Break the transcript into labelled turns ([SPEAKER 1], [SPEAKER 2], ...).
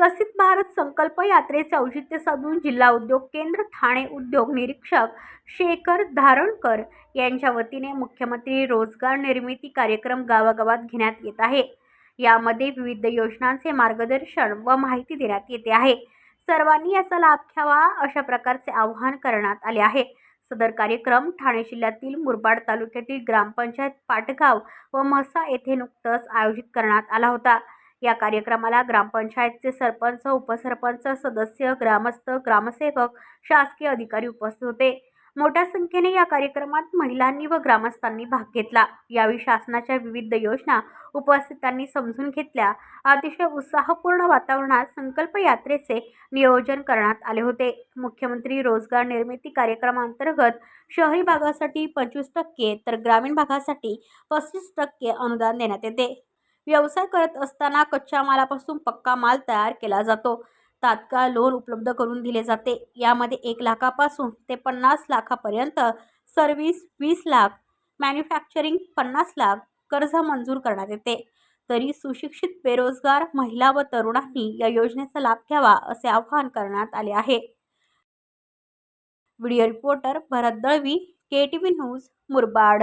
[SPEAKER 1] विकसित भारत संकल्प यात्रेचे औचित्य साधून जिल्हा उद्योग केंद्र ठाणे उद्योग निरीक्षक शेखर धारणकर यांच्या वतीने मुख्यमंत्री रोजगार निर्मिती कार्यक्रम गावागावात घेण्यात येत आहे. यामध्ये विविध योजनांचे मार्गदर्शन व माहिती देण्यात येते आहे. सर्वांनी याचा लाभ घ्यावा अशा प्रकारचे आवाहन करण्यात आले आहे. सदर कार्यक्रम ठाणे जिल्ह्यातील मुरबाड तालुक्यातील ग्रामपंचायत पाटगाव व म्हसा येथे नुकतंच आयोजित करण्यात आला होता. या कार्यक्रमाला ग्रामपंचायतचे सरपंच उपसरपंच सदस्य ग्रामस्थ ग्रामसेवक शासकीय अधिकारी उपस्थित होते. मोठ्या संख्येने या कार्यक्रमात महिलांनी व ग्रामस्थांनी भाग घेतला. यावेळी शासनाच्या विविध योजना उपस्थितांनी समजून घेतल्या. अतिशय उत्साहपूर्ण वातावरणात संकल्प यात्रेचे नियोजन करण्यात आले होते. मुख्यमंत्री रोजगार निर्मिती कार्यक्रमांतर्गत शहरी भागासाठी पंचवीस टक्के तर ग्रामीण भागासाठी पस्तीस टक्के अनुदान देण्यात येते. व्यवसाय करत असताना कच्च्या मालापासून पक्का माल तयार केला जातो. तात्काळ लोन उपलब्ध करून दिले जाते. यामध्ये एक लाखापासून ते पन्नास लाखापर्यंत सर्व्हिस वीस लाख मॅन्युफॅक्चरिंग पन्नास लाख कर्ज मंजूर करण्यात येते. तरी सुशिक्षित बेरोजगार महिला व तरुणांनी या योजनेचा लाभ घ्यावा असे आवाहन करण्यात आले आहे. Video reporter Bharat Dalvi K T V news Murbad.